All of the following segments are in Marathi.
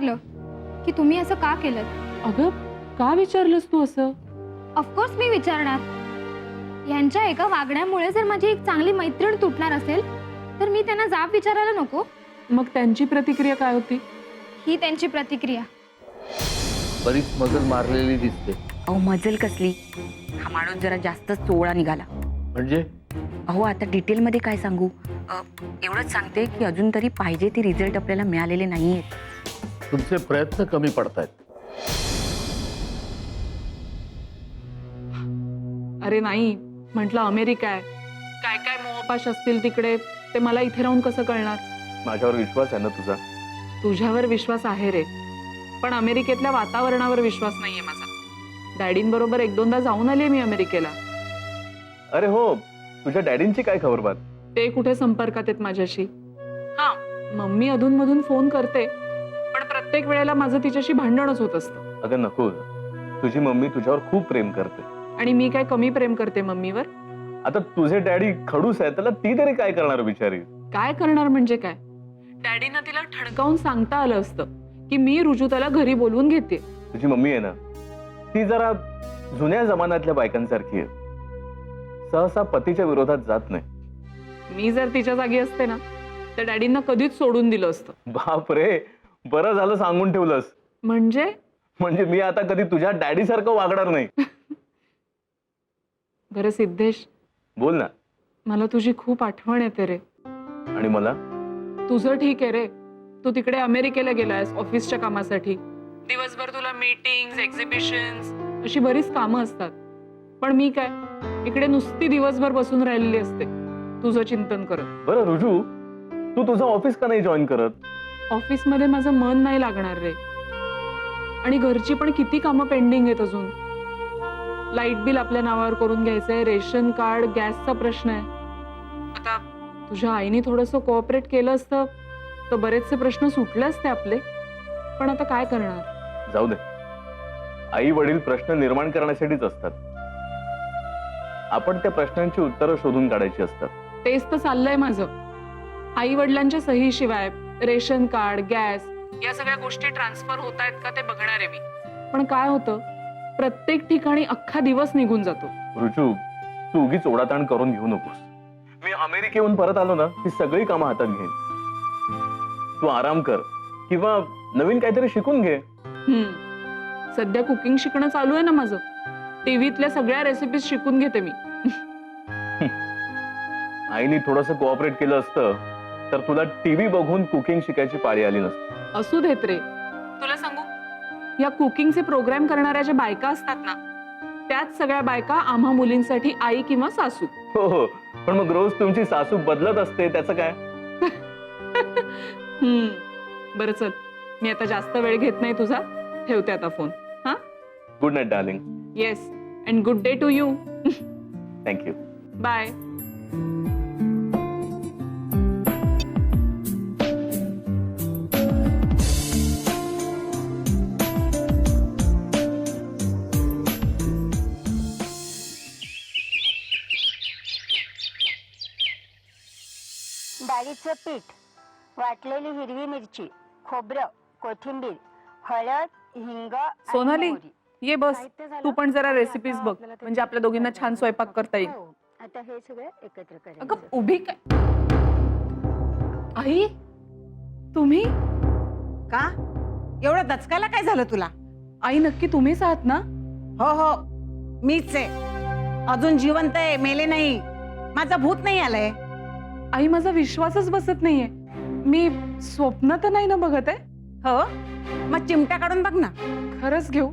विचारलं की तुम्ही असं का केलं अगं का विचारलंस तू असं? ऑफकोर्स मी विचारणार. यांच्या एका वागण्यामुळे जर माझी एक चांगली मैत्रीण तुटणार असेल तर मी त्यांना जाब विचारायला नको. मग त्यांची प्रतिक्रिया काय होती? ही त्यांची प्रतिक्रिया. बरीच मजल मारलेली दिसते. अहो मजल कसली? हा माणूस जरा जास्त चोळा निघाला. म्हणजे? अहो आता डिटेलमध्ये काय सांगू? अ, एवढंच सांगते की अजून तरी पाहिजे ते रिझल्ट आपल्याला मिळालेले नाही आहेत तुमचे प्रयत्न कमी पडतायत. अरे नाही म्हटलं अमेरिका आहे. काय काय मोहपाश असतील तिकडे ते मला इथे राहून कसं कळणार? माझ्यावर विश्वास आहे ना तुझा? तुझ्यावर विश्वास आहे रे. पण अमेरिकेतल्या वातावरणावर विश्वास नाहीये माझा. डॅडींबरोबर एक दोनदा जाऊन आले मी अमेरिकेला. अरे हो तुझ्या डॅडींची काय खबर बात? ते कुठे संपर्कात आहेत माझ्याशी? हा मम्मी अधूनमधून फोन करते. प्रत्येक वेळेला माझं तिच्याशी भांडणच होत असतं. अगं नको. तुझी मम्मी तुझ्यावर खूप प्रेम करते. आणि मी काय कमी प्रेम करते मम्मीवर? आता तुझे डॅडी खडूस आहे त्याला ती तरी काय करणार बिचारी? काय करणार म्हणजे काय? डॅडीनं तिला ठणकावून सांगता आलं असतं की मी रुजुताला घरी बोलवून घेते. तुझी मम्मी आहे ना ती जरा जुन्या जमान्यातल्या बायकांसारखी आहे. सहसा पतीच्या विरोधात जात नाही. मी जर तिच्या जागी असते ना तर डॅडींना कधीच सोडून दिलं असतं. बाप रे बरं झालं सांगून ठेवलंस. म्हणजे? म्हणजे मी आता कधी तुझ्या डॅडी सारखं वागणार नाही. बरं सिद्धेश. बोल ना. मला तुझी खूप आठवण येते रे. आणि मला? तुझं ठीक आहे रे. तू तिकडे अमेरिकेला गेलायस ऑफिसच्या कामासाठी. दिवसभर तुला मीटिंग एक्झिबिशन अशी बरीच कामं असतात. पण मी काय? इकडे नुसती दिवसभर बसून राहिलेली असते. तुझं चिंतन करत. बरं रुजू. तू तुझं ऑफिस का नाही जॉईन करत? ऑफिसमध्ये माझं मन नाही लागणार रे. आणि घरची पण किती कामं पेंडिंग आहेत अजून. लाइट बिल आपल्या नावावर करून घ्यायचंय रेशन कार्ड गॅसचा प्रश्न आहे. आता तुझ्या आईने थोडंसं कोऑपरेट केलं असतं तर बरेचसे प्रश्न सुटले असते आपले. पण आता काय करणार? जाऊ दे. आई वडील प्रश्न निर्माण करण्यासाठीच असतात. आपण त्या प्रश्नांची उत्तरं शोधून काढायची असतात. तेच तर चाललंय माझं. आई वडिलांच्या सहीशिवाय रेशन कार्ड गॅस या सगळ्या गोष्टी ट्रान्सफर होत आहेत का ते बघणार आहे मी. पण काय होतं प्रत्येक ठिकाणी अख्खा दिवस निघून जातो. रुजू तू उगीच ओढाताण करून घेऊ नकोस. मी अमेरिकेहून परत आलो ना ही सगळी कामं हातात घेईन. तू आराम कर किंवा नवीन काहीतरी शिकून घे. हम्म. सध्या कुकिंग शिकणं चालू आहे ना माझं. टीव्हीतल्या सगळ्या रेसिपीज शिकून घेते मी. आईने थोडंसं कोऑपरेट केलं असतं तर तुला टीव्ही बघून कुकिंग शिकायची पाळी आली नसती. असू देत रे. तुला सांगू? या कुकिंगचे प्रोग्राम करणाऱ्या ज्या बायका असतात ना त्याच सगळ्या बायका आम्हा मुलींसाठी आई किंवा सासू. हो हो. पण मग रोज तुमची सासू बदलत असते त्याचं काय? हम्म. बरं चल. मी आता जास्त वेळ घेत नाही तुझा. ठेवते आता फोन. हा? Good night darling yes and good day to you thank you bye डाळीचं पीठ वाटलेली हिरवी मिरची खोबरं कोथिंबीर हळद हिंग आणि सोनाली, मोहरी. ये बस. साहित्य झालं? तू पण जरा आता रेसिपीज बघ. आपल्याला ते म्हणजे आपल्या दोघींना छान स्वयंपाक करता येईल. हो. आता हे सगळं एकत्र करायचं. अगं उभी काय? आई तुम्ही? का? एवढं दचकायला काय झालं तुला? आई नक्की तुम्हीच आहात ना? हो हो मीच आहे. अजून जिवंत आहे मेले नाही. माझा भूत नाही आलंय. आई माझा विश्वासच बसत नाहीये. मी स्वप्न तर नाही ना बघत आहे. हो? मग चिमटा काढून बघ ना. खरंच घेऊ.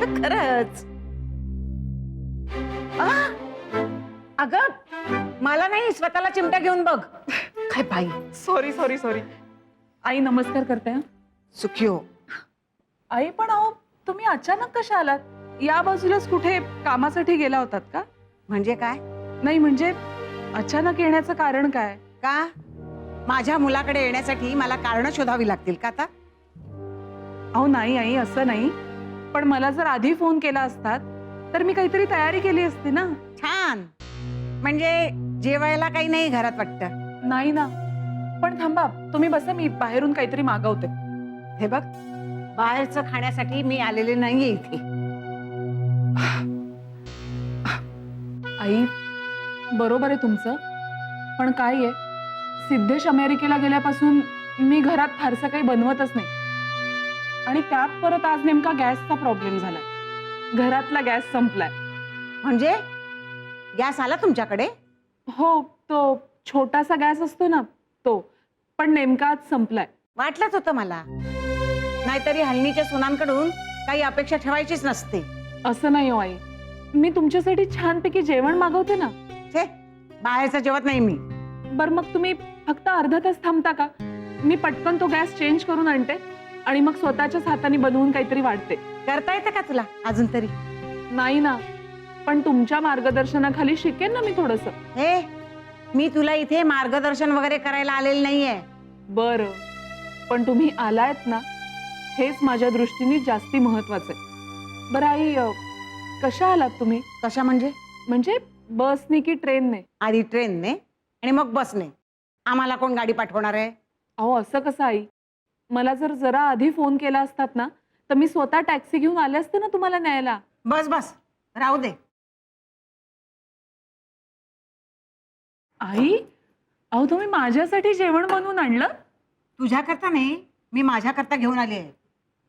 खरंच. अग मला नाही स्वतःला चिमटा घेऊन बघ. काय बाई? सॉरी सॉरी सॉरी आई नमस्कार करते हं. सुखी हो. आई पण अहो तुम्ही अचानक कशा आलात? या बाजूलाच कुठे कामासाठी गेला होतात का? म्हणजे काय? नाही म्हणजे अचानक येण्याचं कारण काय? का? माझ्या मुलाकडे येण्यासाठी मला कारण शोधावी लागतील का आता? अहो नाही आई असं नाही. पण मला जर आधी फोन केला असतात तर मी काहीतरी तयारी केली असती ना? छान. म्हणजे जेवायला काही नाही घरात वाटतं? नाही ना. पण थांबा तुम्ही बसा मी बाहेरून काहीतरी मागवते. हे बघ बाहेरचं खाण्यासाठी मी आलेले नाहीये इथे. आई बरोबर आहे तुमचं. पण काय आहे सिद्धेश अमेरिकेला गेल्यापासून मी घरात फारसं काही बनवतच नाही. आणि त्यात परत आज नेमका गॅसचा प्रॉब्लेम झालाय. घरातला गॅस संपलाय. म्हणजे? गॅस आला तुमच्याकडे? हो तो छोटासा गॅस असतो ना तो पण नेमका आज संपलाय. वाटलंच होतं मला. नाहीतरी हल्लीच्या सुनांकडून काही अपेक्षा ठेवायचीच नसते. असं नाही हो आई. मी तुमच्यासाठी छानपैकी जेवण मागवते ना. बाहेरचं जेवत नाही मी. बरं मग तुम्ही फक्त अर्धा तास थांबता का? मी पटकन तो गॅस चेंज करून आणते आणि मग स्वतःच्याच हाताने बनवून काहीतरी वाढते. करता येतं का तुला अजून तरी? नाही ना. पण तुमच्या मार्गदर्शनाखाली शिकेन ना मी थोडस. हे मी तुला इथे मार्गदर्शन वगैरे करायला आलेलं नाहीये. बर. पण तुम्ही आलायत ना हेच माझ्या दृष्टीने जास्ती महत्वाचं आहे. बरं आई अ, कशा आलात तुम्ही? कशा म्हणजे? म्हणजे बसने की ट्रेनने? आधी ट्रेनने आणि मग बसने. आम्हाला कोण गाडी पाठवणार आहे? अहो असं कसं आई? मला जर जरा आधी फोन केला असतात ना तर मी स्वतः टॅक्सी घेऊन आले असते ना तुम्हाला न्यायला? बस बस. राहू दे. आई अहो तुम्ही माझ्यासाठी जेवण बनवून आणलं? तुझ्याकरता नाही मी माझ्याकरता घेऊन आली आहे.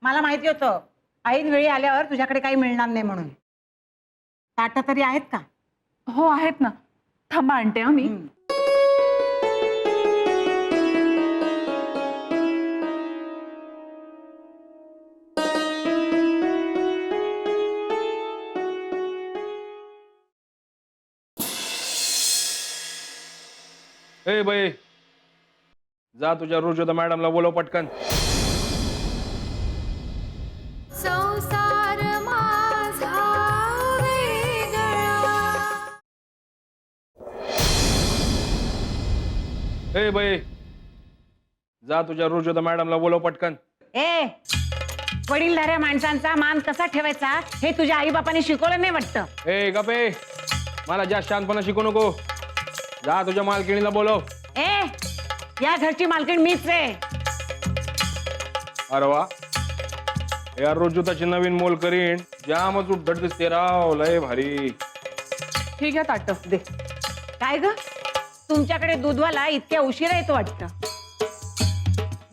मला माहिती होतं ऐन वेळी आल्यावर तुझ्याकडे काही मिळणार नाही म्हणून. ताटं तरी आहेत का? हो आहेत ना. थांबा आणते हा मी. हम्म. ए बाई. जा तुझ्या रुजोदा मॅडमला बोलव पटकन. ए बाई. जा तुझ्या रुजोदा मॅडमला बोलव पटकन. ए वडीलधाऱ्या माणसांचा मान कसा ठेवायचा हे तुझ्या आई बापाने शिकवलं नाही वाटतं? ए गपे. मला जास्त शांतपणा शिकू नको. जा तुझ्या मालकिणीला बोलव. ए या घरची मालकीण मीच आहे. अरे वा. या रुजुताची नवीन मोल करीन जामच उद्धट दिसते राव लय भारी. ठीक आहे ताट दे. काय ग? तुमच्याकडे दूधवाला इतक्या उशिरा येतो वाटतं.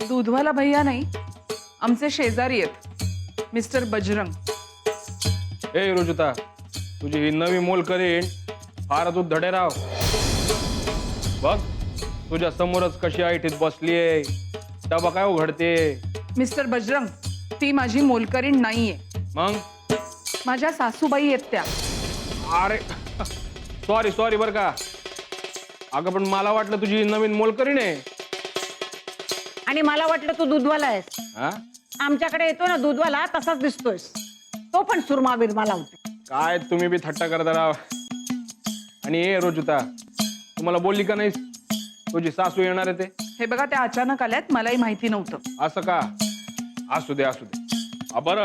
दूधवाला भैया नाही आमचे शेजारी आहेत मिस्टर बजरंग. ए रुजुता तुझी ही नवी मोल करीन फारच उद्धट आहे राव. बघ तुझ्या समोरच कशी ऐटीत बसलीये डबा काय उघडते? मिस्टर बजरंग ती माझी मोलकरीण नाहीये. मग? माझ्या सासूबाई आहेत त्या. अरे सॉरी सॉरी बर का. अगं पण मला वाटलं तुझी नवीन मोलकरीण आहे. आणि मला वाटलं तू दूधवाला आहेस. हा? आमच्याकडे येतो ना दूधवाला तसाच दिसतोयस. तो पण सुरमा बिरमा लावतो काय तुम्ही बी थट्टा करता राव. आणि ए रोजुता तुम्हाला बोलली का नाहीस? तुझी सासू येणार आहे ते. हे बघा त्या अचानक आल्यात मलाही माहिती नव्हतं. असं का? असू दे असू दे. हा, बरं.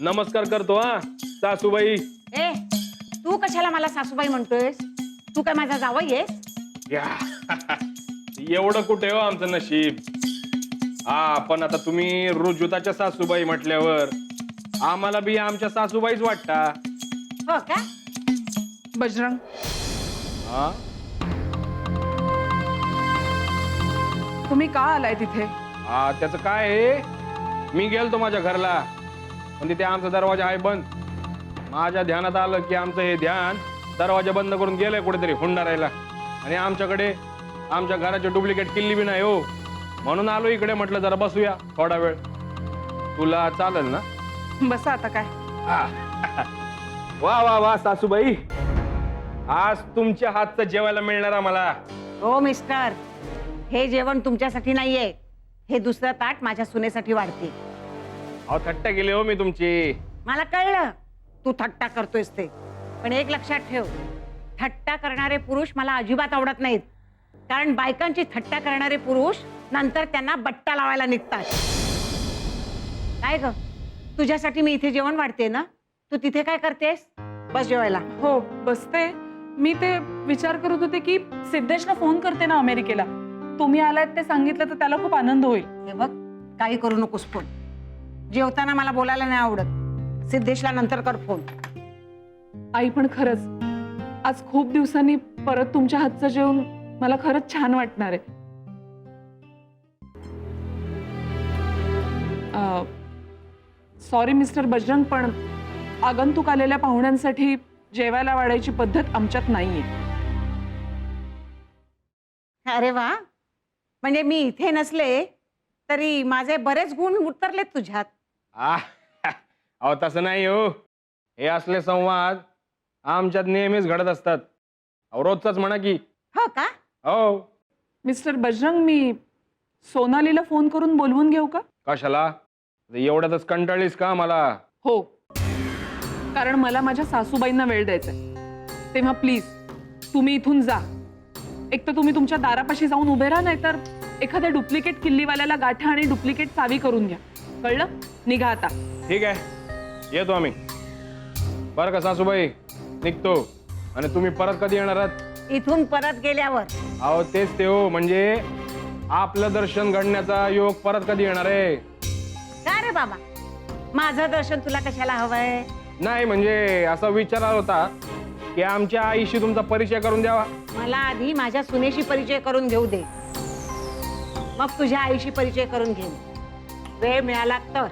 नमस्कार करतो हा सासूबाई. ए तू कशाला मला सासूबाई म्हणतोयस? तू काय माझा जावई आहेस? या. एवढं कुठे हो आमचं नशीब? हा पण आता तुम्ही रुजुताच्या सासूबाई म्हटल्यावर आम्हाला बी आमच्या सासूबाईच वाटता. हो का? बजरंग. हा? तुम्ही का आलाय तिथे? हा त्याचं काय आहे? मी गेलतो माझ्या घरला. पण तिथे आमचा दरवाजा आहे बंद. माझ्या ध्यानात आलं की आमचं हे ध्यान दरवाजा बंद करून गेलंय कुठेतरी हुंडारायला. आणि आमच्याकडे आमच्या घराची डुप्लिकेट किल्ली बी नाही हो. म्हणून आलो इकडे म्हटलं जरा बसूया थोडा वेळ. तुला चालेल ना? बसा आता काय? वा वा वा सासूबाई. आज तुमच्या हातचं जेवायला मिळणार आम्हाला. हो मिस्टर. हे जेवण तुमच्यासाठी नाहीये. हे दुसरं ताट माझ्या सुनेसाठी वाढते. अहो थट्टा गेले हो मी तुमची. मला कळलं. तू थट्टा करतोयस ते. पण एक लक्षात ठेव थट्टा करणारे पुरुष मला अजिबात आवडत नाहीत. कारण बायकांची थट्टा करणारे पुरुष नंतर त्यांना बट्टा लावायला निघतात. काय ग? तुझ्यासाठी मी इथे जेवण वाढते ना? तू तिथे काय करतेस? बस जेवायला. हो बसते. मी ते विचार करत होते की सिद्धेशला फोन करते ना अमेरिकेला. तुम्ही आलात ते सांगितलं तर त्याला खूप आनंद होईल. हे बघ काही करू नकोस फोन. जेवताना मला बोलायला नाही आवडत. सिद्धेशला नंतर कर फोन. आई पण खरंच. आज खूप दिवसांनी परत तुमच्या हातचं जेवण मला खरंच छान वाटणार आहे. सॉरी मिस्टर बजरंग पण आगंतुक आलेल्या पाहुण्यांसाठी जेवायला वाढायची पद्धत आमच्यात नाहीये. अरे वा. म्हणजे मी इथे नसले तरी माझे बरेच गुण उतरलेत तुझ्यात. आह, अहो तसं नाही हो. हे असले संवाद आमच्यात नेहमीच घडत असतात. अहो रोजचाच म्हणा की. हो का? हो. मिस्टर बजरंग मी सोनालीला फोन करून बोलवून घेऊ का? कशाला? एवढ्यातच कंटाळलीस का मला हो. कारण मला माझ्या सासूबाईंना वेळ द्यायचा आहे तेव्हा प्लीज तुम्ही इथून जा. एक तर तुम्ही तुमच्या दारापाशी जाऊन उभे राहा नाहीतर एखाद्या डुप्लिकेट किल्लीवाल्याला गाठा आणि डुप्लिकेट चावी करून घ्या. कळलं? निघा आता. ठीक आहे. येतो आम्ही. बरं का सासूबाई? निघतो. आणि तुम्ही परत कधी येणार आहात? इथून परत गेल्यावर. अहो तेच ते हो म्हणजे आपलं दर्शन घडण्याचा योग परत कधी येणार आहे? का रे बाबा? माझं दर्शन तुला कशाला हवंय? नाही म्हणजे असा विचार आला होता की आमच्या आईशी तुमचा परिचय करून द्यावा. मला आधी माझ्या सुनेशी परिचय करून घेऊ दे. मग तुझ्या आईशी परिचय करून घेईन. वेळ मिळाला तर.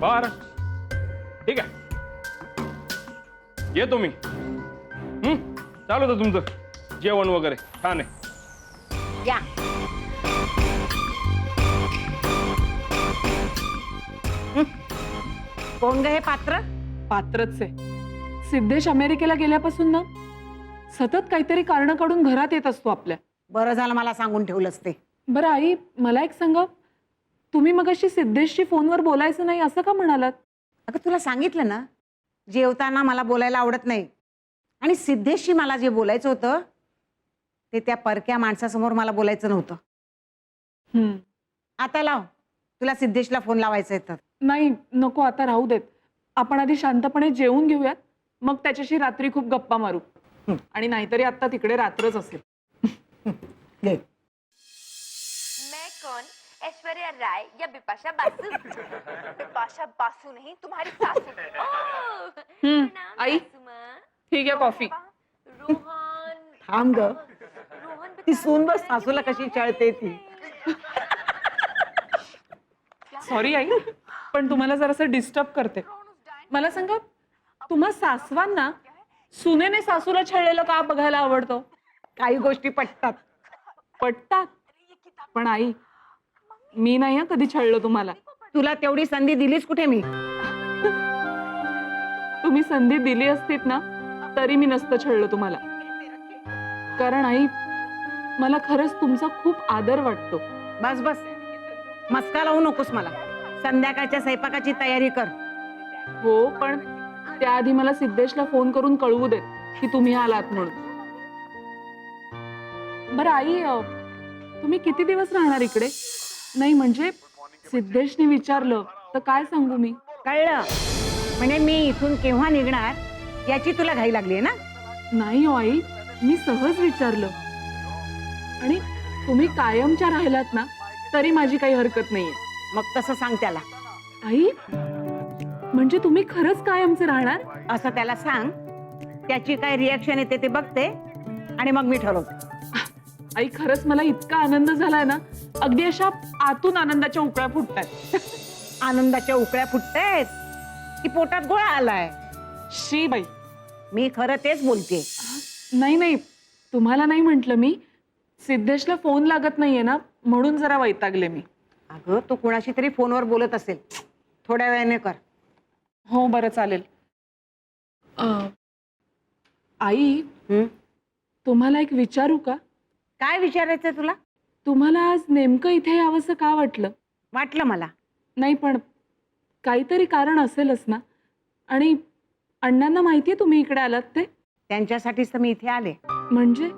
बर. ठीक आहे. येतो मी. हं? चालू होतं तुमचं. जेवण वगैरे. छान आहे. या. हं. कोण ग हे पात्र? पात्रच आहे. सिद्धेश अमेरिकेला गेल्यापासून ना सतत काहीतरी कारण काढून घरात येत असतो आपल्या. बरं झालं मला सांगून ठेवलंस ते. बरं आई मला एक सांगा. तुम्ही मगाशी सिद्धेशशी फोनवर बोलायचं नाही असं का म्हणालात? अगं तुला सांगितलं ना जेवताना मला बोलायला आवडत नाही. आणि सिद्धेशशी मला जे बोलायचं होतं ते त्या परक्या माणसासमोर मला बोलायचं नव्हतं. हम्म. आता लाव. तुला सिद्धेशला फोन लावायचा आहे तर. नाही नको आता राहू देत. आपण आधी शांतपणे जेवून घेऊयात. मग त्याच्याशी रात्री खूप गप्पा मारू. हं. आणि नाहीतरी आता तिकडे रात्रच असेल. राय या बिपाशा बासु. बिपाशा बासु नहीं तुम्हारी सासू. ओह, हम्म, प्रणाम आई। ठीक आहे कॉफी. रोहन. थांब ग. रोहन ती सून बस सासूला कशी चळते ती. सॉरी आई. पण तुम्हाला जरासं डिस्टर्ब करते. मला सांगा तुम्हा सासवांना सुनेने सासूला छळलेलं का बघायला आवडतं? काही गोष्टी पटतात. पटतात. पण आई मी नाही हं कधी छळलं तुम्हाला. तुला तेवढी संधी दिलीच कुठे मी? तुम्ही संधी दिली असतीत ना तरी मी नसतं छळलं तुम्हाला. कारण आई मला खरंच तुमचा खूप आदर वाटतो. बस बस. मस्का लावू नकोस मला. संध्याकाळच्या स्वयंपाकाची तयारी कर. हो पण त्याआधी मला सिद्धेशला फोन करून कळवू देत की तुम्ही आलात म्हणून. बरं आई अं, तुम्ही किती दिवस राहणार इकडे? नाही म्हणजे सिद्धेशने विचारलं तर काय सांगू मी? कळलं. म्हणजे मी इथून केव्हा निघणार? याची तुला घाई लागली ना? नाही हो आई मी सहज विचारलं. आणि तुम्ही कायमच्या राहिलात ना तरी माझी काही हरकत नाहीये. मग तसं सांग त्याला. आई म्हणजे तुम्ही खरंच कायमचे राहणार? असं त्याला सांग. त्याची काय रिॲक्शन येते ते बघते. आणि मग मी ठरवते. आई खरंच मला इतका आनंद झालाय ना अगदी अशा आतून आनंदाच्या उकळ्या फुटतात आनंदाच्या उकळ्या फुटतायत की पोटात गोळा आलाय. शी बाई. मी खरं तेच बोलते. नाही नाही. तुम्हाला नाही म्हटलं मी सिद्धेशला फोन लागत नाहीये ना म्हणून जरा वैतागले मी. अगं तू कुणाशी तरी फोनवर बोलत असेल. थोड्या वेळाने कर. हो बरं चालेल. अं, आई हं? तुम्हाला एक विचारू का? काय विचारायचंय तुला? तुम्हाला आज नेमकं इथे यावंसं का वाटलं? वाटलं मला. नाही पण काहीतरी कारण असेलच ना. आणि अण्णांना माहितीये तुम्ही इकडे आलात ते? त्यांच्यासाठीच तर मी इथे आले. म्हणजे?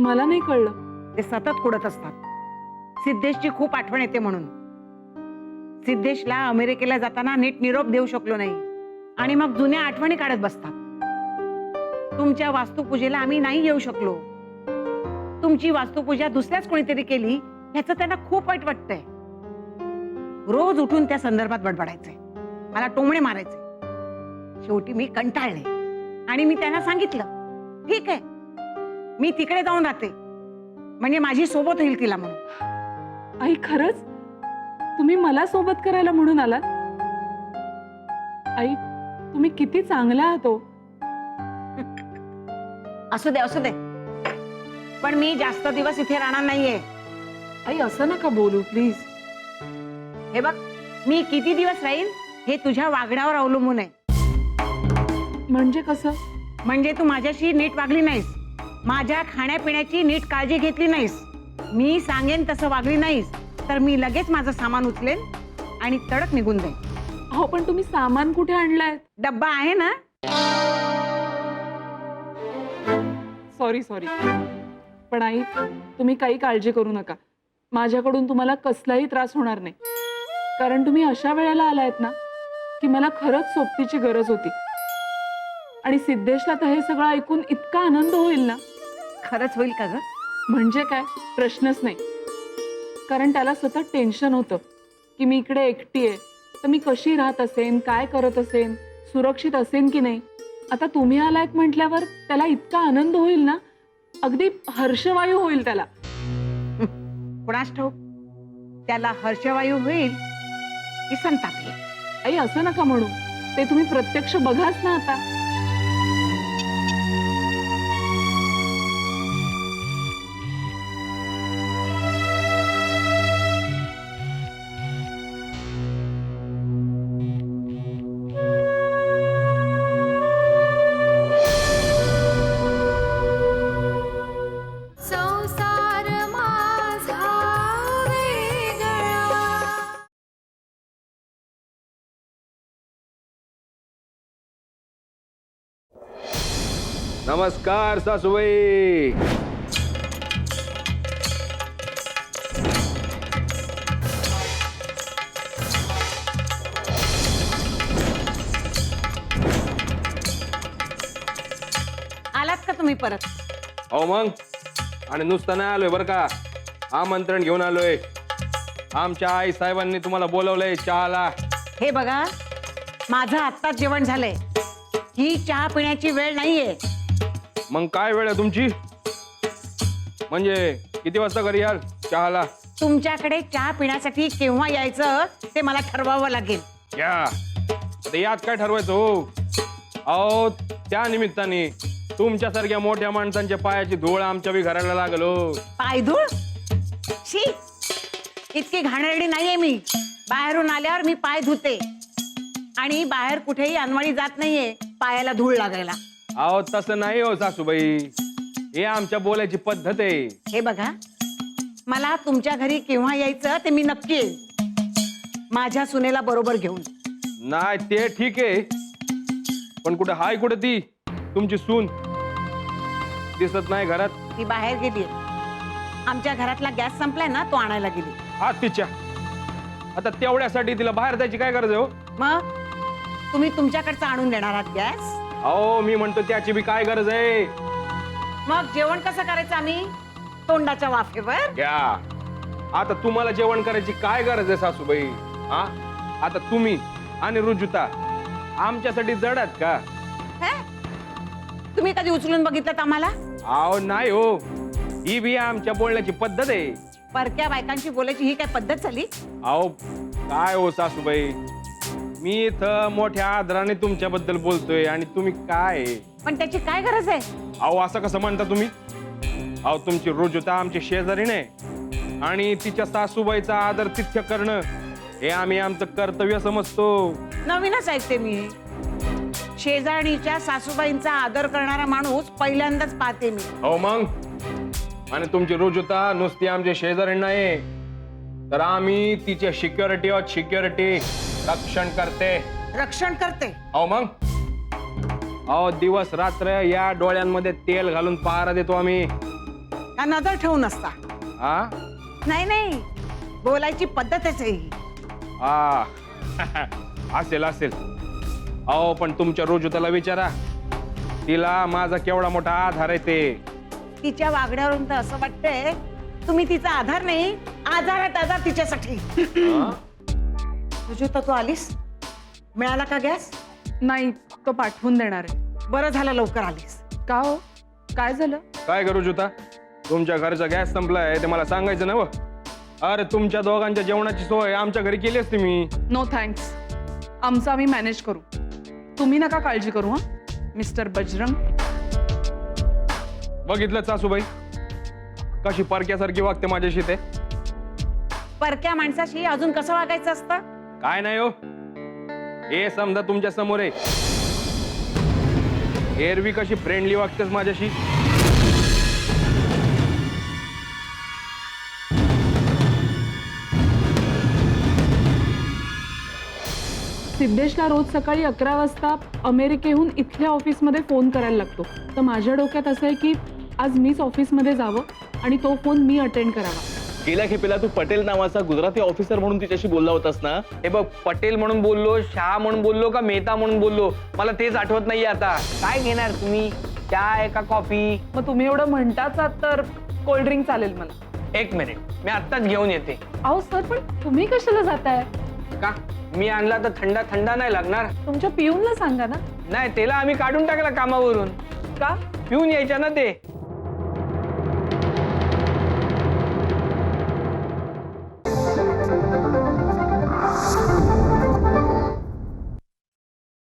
मला नाही कळलं. ते सतत कुडत असतात. सिद्धेशची खूप आठवण येते म्हणून. सिद्धेशला अमेरिकेला जाताना नीट निरोप देऊ शकलो नाही. आणि मग जुन्या आठवणी काढत बसतात. तुमच्या वास्तुपूजेला आम्ही नाही येऊ शकलो. तुमची वास्तुपूजा दुसऱ्याच कोणीतरी केली ह्याचं त्यांना खूप वाईट वाटतंय. रोज उठून त्या संदर्भात बडबडायचंय. मला टोमणे मारायचे शेवटी मी कंटाळले. आणि मी त्यांना सांगितलं ठीक आहे. मी तिकडे जाऊन राहते. म्हणजे माझी सोबत होईल तिला म्हणून. आई खरंच? तुम्ही मला सोबत करायला म्हणून आलात? आई तुम्ही किती चांगल्या आहात हो. असू दे असू दे. पण मी जास्त दिवस इथे राहणार नाहीये. आई असं नका बोलू प्लीज हे बघ मी किती दिवस राहील हे तुझ्या वागण्यावर अवलंबून आहे. म्हणजे कसं? म्हणजे तू माझ्याशी नीट वागली नाहीस. माझ्या खाण्यापिण्याची नीट काळजी घेतली नाहीस. मी सांगेन तसं वागली नाहीस. तर मी लगेच माझं सामान उचलेन आणि तडक निघून जाईन. हो पण तुम्ही सामान कुठे आणलाय? डब्बा आहे ना? सॉरी सॉरी पण आई तुम्ही काही काळजी करू नका. माझ्याकडून तुम्हाला कसलाही त्रास होणार नाही. कारण तुम्ही अशा वेळेला आलायत ना की मला खरंच सोबतीची गरज होती. आणि सिद्धेशला तर हे सगळं ऐकून इतका आनंद होईल ना? खरंच होईल का ग? म्हणजे काय? प्रश्नच नाही. कारण त्याला सतत टेन्शन होतं की मी इकडे एकटी आहे तर मी कशी राहत असेन काय करत असेन सुरक्षित असेन की नाही? आता तुम्ही आलायत म्हटल्यावर त्याला इतका आनंद होईल ना? अगदी हर्षवायू होईल त्याला. कुणास ठाऊक? त्याला हर्षवायू होईल की संताप येईल आई असं नका म्हणू. ते तुम्ही प्रत्यक्ष बघाच ना आता. नमस्कार सासूबाई. आलात का तुम्ही परत? हो मग? आणि नुसतं नाही आलोय बरं का? आमंत्रण घेऊन आलोय. आमच्या आई साहेबांनी तुम्हाला बोलवलंय चहाला. हे बघा माझं आत्ताच जेवण झालंय. ही चहा पिण्याची वेळ नाहीये. मग काय वेळ आहे तुमची? म्हणजे किती वाजता घरी याल चहाला? तुमच्याकडे चहा पिण्यासाठी केव्हा यायचं ते मला ठरवावं लागेल. या. आता यात काय ठरवायचं हो? अहो त्या निमित्ताने तुमच्यासारख्या मोठ्या माणसांच्या पायाची धूळ आमच्या बी घराला लागलो पायधूळ शी! इतकी घाणेरडी नाहीये मी. बाहेरून आल्यावर मी पाय धुते. आणि बाहेर कुठेही अनवाणी जात नाहीये पायाला धूळ लागायला. अहो तसं नाही हो सासूबाई. हे आमच्या बोलायची पद्धत आहे. हे बघा मला तुमच्या घरी केव्हा यायचं ते मी नक्की येईन. माझ्या सुनेला बरोबर घेऊन. नाही ते ठीक आहे. पण कुठे हाय कुठे ती? तुमची सून. दिसत नाही घरात. ती बाहेर गेली. आमच्या घरातला गॅस संपलाय ना तो आणायला गेली. हा तिच्या. आता तेवढ्यासाठी तिला बाहेर जायची काय गरज आहे हो? मग? तुम्ही तुमच्याकडचं आणून देणार आहात गॅस? अहो मी म्हणतो त्याची बी काय गरज आहे? मग जेवण कसं करायचं आम्ही? तोंडाच्या वाफेवर? घ्या. आता तुम्हाला जेवण करायची काय गरज आहे सासूबाई? हा? आता तुम्ही आणि रुजुता आमच्यासाठी जडात का? हे? तुम्ही कधी उचलून बघितलं आम्हाला? अहो नाही हो. ही बी आमच्या बोलण्याची पद्धत आहे. परक्या बायकांची बोलायची ही काय पद्धत झाली? अहो काय हो सासूबाई? मी इथं मोठ्या आदराने तुमच्याबद्दल बोलतोय आणि तुम्ही काय पण त्याची काय गरज आहे? अहो असं कसं म्हणता तुम्ही? अहो तुमची रुजुता आमची शेजारी नाही आणि तिच्या सासूबाईचा आदर तिथ्य करणं हे आम्ही आमचं कर्तव्य समजतो. नवीनच ऐकते मी. शेजारणीच्या सासूबाईंचा आदर करणारा माणूस पहिल्यांदाच पाहते मी. हो मग? आणि तुमची रुजुता नुसती आमची शेजारी नाही तर आम्ही तिच्या सिक्युरिटी आहोत सिक्युरिटी रक्षण करते. रक्षण करते. अहो मग. अहो दिवस रात्र या डोळ्यांमध्ये तेल घालून पहारा देतो आम्ही. का नजर ठेवून असता हा? नाही नाही. बोलायची पद्धतच आहे ही. हा. असेल असेल. अहो पण तुमच्या रुजुताला विचारा. तिला माझा केवढा मोठा आधार आहे ते. तिच्या वागण्यावरून तर असं वाटतंय तुम्ही तिचा आधार नाही आधारात आधार तिच्यासाठी. तर तू आलीस? मिळाला का गॅस? नाही तो पाठवून देणार आहे. बरं झालं लवकर आलीस. का हो? काय झालं? काय करू जुता तुमच्या घरचा गॅस संपलाय ते मला सांगायचं ना व अरे तुमच्या दोघांच्या जेवणाची सोय आमच्या घरी केली असती मी. नो थँक्स आमचं आम्ही मॅनेज करू. तुम्ही नका काळजी करू हां? मिस्टर बजरंग. बघितलं सासूबाई? कशी परक्यासारखी वागते माझ्याशी ते? परक्या माणसाशी अजून कसं वागायचं असतं? काय नाही हो. हे समजा तुमच्यासमोर आहे. एरवी कशी फ्रेंडली वागतेस माझ्याशी? सिद्धेशला रोज सकाळी अकरा वाजता अमेरिकेहून इथल्या ऑफिसमध्ये फोन करायला लागतो. तर माझ्या डोक्यात असं आहे की आज मीच ऑफिसमध्ये जावं आणि तो फोन मी अटेंड करावा. गेल्या खेपेला तू पटेल नावाचा गुजराती ऑफिसर म्हणून तिच्याशी बोलला होतास ना? हे बघ पटेल म्हणून बोललो शाह म्हणून बोललो का मेहता म्हणून बोललो? मला तेच आठवत नाही आता. काय घेणार तुम्ही? चाय का कॉफी मग तुम्ही एवढं म्हणताच आहात तर कोल्ड्रिंक चालेल मला. एक मिनिट मी आत्ताच घेऊन येते. अहो सर पण तुम्ही कशाला जाताय? का? मी आणला तर थंडा थंडा नाही लागणार. तुमच्या पिऊनला सांगा ना. नाही त्याला आम्ही काढून टाकला कामावरून. का? पिऊन यायच्या ना ते.